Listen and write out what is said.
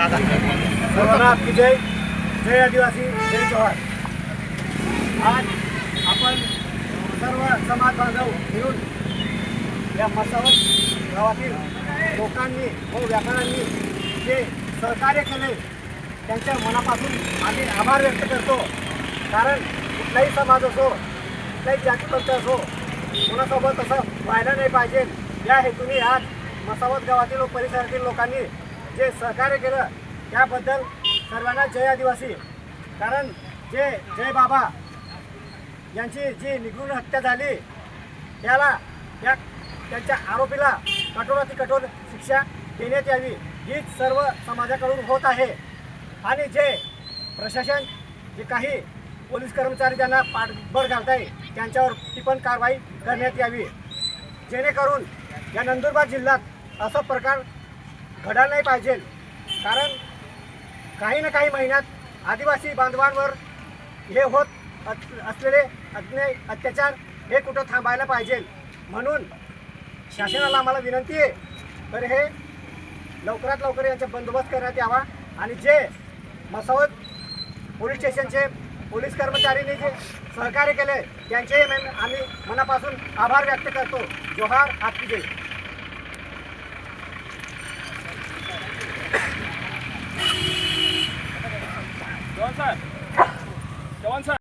सर्वांना आपली जय जय आदिवासी जय जोहार आज आपण सर्व समाज बांधव मिळून या मसावत गावातील लोकांनी व व्यापाऱ्यांनी जे सहकार्य केले त्यांच्या मनापासून आम्ही आभार व्यक्त करतो. कारण कुठलाही समाज असो कुठलाही जातीपंथ असो कोणासोबत असं व्हायला नाही पाहिजे. या हेतूने आज मसावत गावातील व परिसरातील लोकांनी जे सहकार्य केलं त्याबद्दल सर्वांना जय आदिवासी. कारण जे जय बाबा यांची जी निगून हत्या झाली त्याला या त्यांच्या आरोपीला कठोराती कठोर शिक्षा देण्यात यावी हीच सर्व समाजाकडून होत आहे. आणि जे प्रशासन जे काही पोलीस कर्मचारी त्यांना पाठबळ घालत आहे त्यांच्यावर ती पण कारवाई करण्यात यावी. जेणेकरून या नंदुरबार जिल्ह्यात असा प्रकार घडायला नाही पाहिजे. कारण काही ना काही महिन्यात आदिवासी बांधवांवर हे होत अस- असलेले अन्याय अत्याचार हे कुठं थांबायला पाहिजे? म्हणून शासनाला आम्हाला विनंती आहे तर हे लवकरात लवकर यांचा बंदोबस्त करण्यात यावा आणि जे मसावत पोलीस स्टेशनचे पोलीस कर्मचाऱ्यांनी जे सहकार्य केले त्यांचेही आम्ही मनापासून आभार व्यक्त करतो. जोहार आपकी जय. జవాన్ సార్ జవాన్ సార్